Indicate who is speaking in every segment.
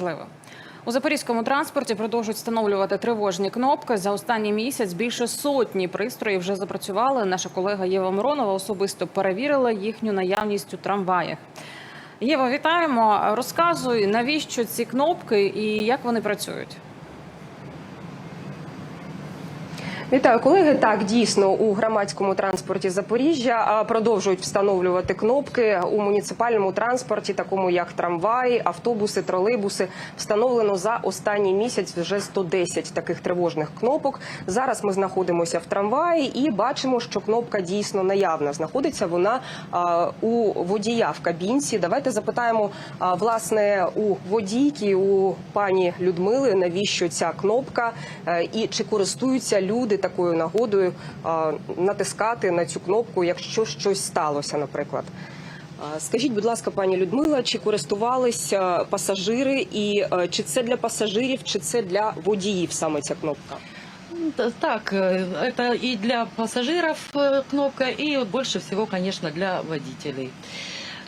Speaker 1: важливо. У запорізькому транспорті продовжують встановлювати тривожні кнопки. За останній місяць більше сотні пристроїв вже запрацювали. Наша колега Єва Миронова особисто перевірила їхню наявність у трамваях. Єва, вітаємо. Розказуй, навіщо ці кнопки і як вони працюють.
Speaker 2: Вітаю, колеги. Так, дійсно у громадському транспорті Запоріжжя продовжують встановлювати кнопки у муніципальному транспорті, такому як трамваї, автобуси, тролейбуси. Встановлено за останній місяць вже 110 таких тривожних кнопок. Зараз ми знаходимося в трамваї і бачимо, що кнопка дійсно наявна. Знаходиться вона у водія в кабінці. Давайте запитаємо власне у водійки, у пані Людмили, навіщо ця кнопка е, і чи користуються люди такою нагодою а, натискати на цю кнопку, якщо щось сталося, наприклад. А, Скажіть, будь ласка, пані Людмила, чи користувалися пасажири, і е, чи це для пасажирів, чи це для водіїв саме ця кнопка?
Speaker 3: Т- Так, э, это и для пассажиров э, кнопка, и больше всего, конечно, для водителей.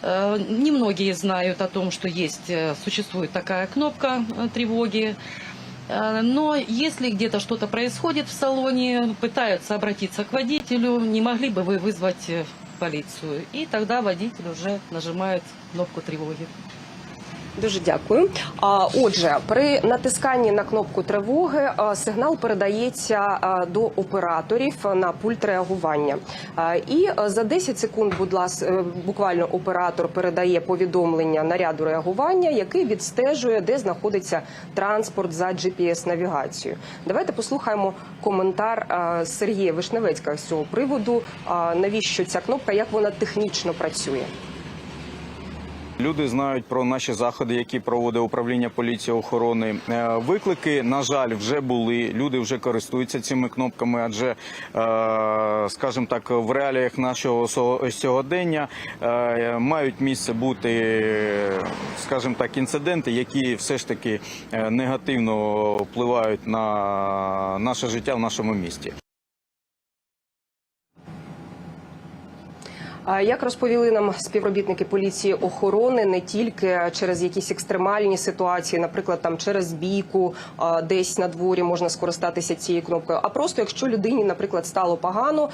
Speaker 3: Э, Немногие знают о том, что есть, э, существует такая кнопка э, тревоги. Э, Но если где-то что-то происходит в салоне, пытаются обратиться к водителю, не могли бы вы вызвать э, полицию? И тогда водитель уже нажимает кнопку тревоги.
Speaker 2: Дуже дякую. Отже, при натисканні на кнопку тривоги сигнал передається до операторів на пульт реагування. І за 10 секунд, будь ласка, буквально оператор передає повідомлення наряду реагування, який відстежує, де знаходиться транспорт за GPS-навігацією. Давайте послухаємо коментар Сергія Вишневецька з цього приводу. Навіщо ця кнопка, як вона технічно працює?
Speaker 4: Люди знають про наші заходи, які проводить управління поліції охорони. Е, Виклики, на жаль, вже були. Люди вже користуються цими кнопками, адже, е, скажімо так, в реаліях нашого сьогодення е, мають місце бути, скажімо так, інциденти, які все ж таки негативно впливають на наше життя в нашому місті.
Speaker 2: Як розповіли нам співробітники поліції охорони, не тільки через якісь екстремальні ситуації, наприклад, там через бійку десь на дворі можна скористатися цією кнопкою. А просто якщо людині, наприклад, стало погано,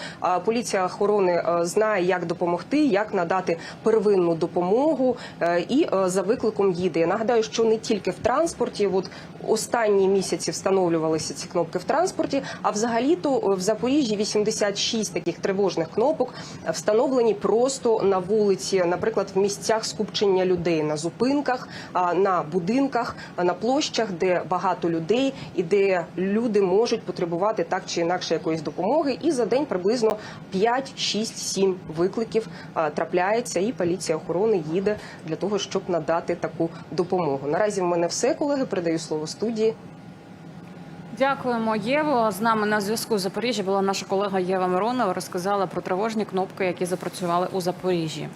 Speaker 2: поліція охорони знає, як допомогти, як надати первинну допомогу е, і е, за викликом їде. Я нагадаю, що не тільки в транспорті, от останні місяці встановлювалися ці кнопки в транспорті, а взагалі-то в Запоріжжі 86 таких тривожних кнопок встановлені просто на вулиці, наприклад, в місцях скупчення людей на зупинках, на будинках, на площах, де багато людей і де люди можуть потребувати так чи інакше якоїсь допомоги. І за день приблизно 5, 6, 7 викликів трапляється, і поліція охорони їде для того, щоб надати таку допомогу. Наразі в мене все, колеги. Передаю слово студії.
Speaker 1: Дякуємо, Єво. З нами на зв'язку з Запоріжжя була наша колега Єва Миронова. Розказала про тривожні кнопки, які запрацювали у Запоріжжі.